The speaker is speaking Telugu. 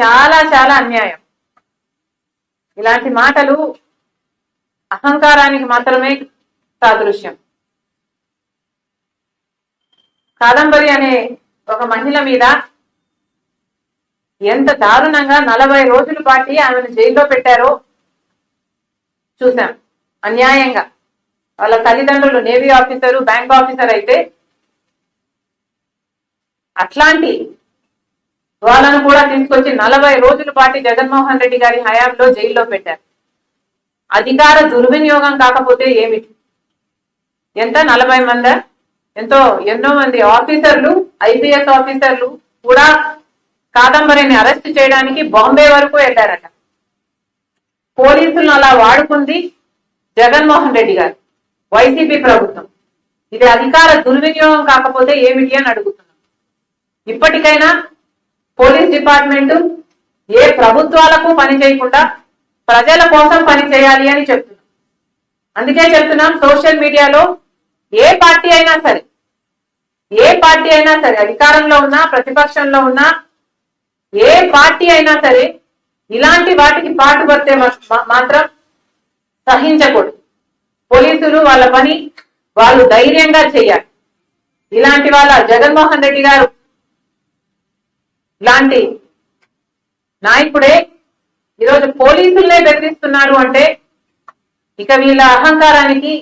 చాలా చాలా అన్యాయం. ఇలాంటి మాటలు అహంకారానికి మాత్రమే సాదృశ్యం కాదంబరి అనే ఒక మహిళ మీద ఎంత దారుణంగా నలభై రోజుల పాటి ఆమెను జైల్లో పెట్టారో చూసాం అన్యాయంగా. వాళ్ళ తల్లిదండ్రులు నేవీ ఆఫీసరు బ్యాంక్ ఆఫీసర్ అయితే అట్లాంటి వాళ్ళను కూడా తీసుకొచ్చి నలభై రోజుల పాటు జగన్మోహన్ రెడ్డి గారి హయాంలో జైల్లో పెట్టారు. అధికార దుర్వినియోగం కాకపోతే ఏమిటి ఎంత? నలభై మంది? ఎంతో? ఎన్నో మంది ఆఫీసర్లు ఐపీఎస్ ఆఫీసర్లు కూడా కాదంబరిని అరెస్ట్ చేయడానికి బాంబే వరకు వెళ్ళారట. పోలీసులను అలా వాడుకుంది జగన్మోహన్ రెడ్డి గారు వైసీపీ ప్రభుత్వం. ఇది అధికార దుర్వినియోగం కాకపోతే ఏమిటి అని అడుగుతున్నాం. ఇప్పటికైనా పోలీస్ డిపార్ట్మెంట్ ఏ ప్రభుత్వాలకు పని చేయకుండా ప్రజల కోసం పని చేయాలి అని చెప్తున్నాం. అందుకే చెప్తున్నాం సోషల్ మీడియాలో ఏ పార్టీ అయినా సరే ఏ పార్టీ అయినా సరే అధికారంలో ఉన్నా ప్రతిపక్షంలో ఉన్నా ఏ పార్టీ అయినా సరే ఇలాంటి వాటికి పాటుపడితే పడితే మాత్రం సహించకూడదు. పోలీసులు వాళ్ళ పని వాళ్ళు ధైర్యంగా చేయాలి. ఇలాంటి వాళ్ళ జగన్మోహన్ రెడ్డి గారు లాంటి నాయకుడే ఈరోజు పోలీసులనే బెదిరిస్తున్నారు అంటే ఇక వీళ్ళ అహంకారానికి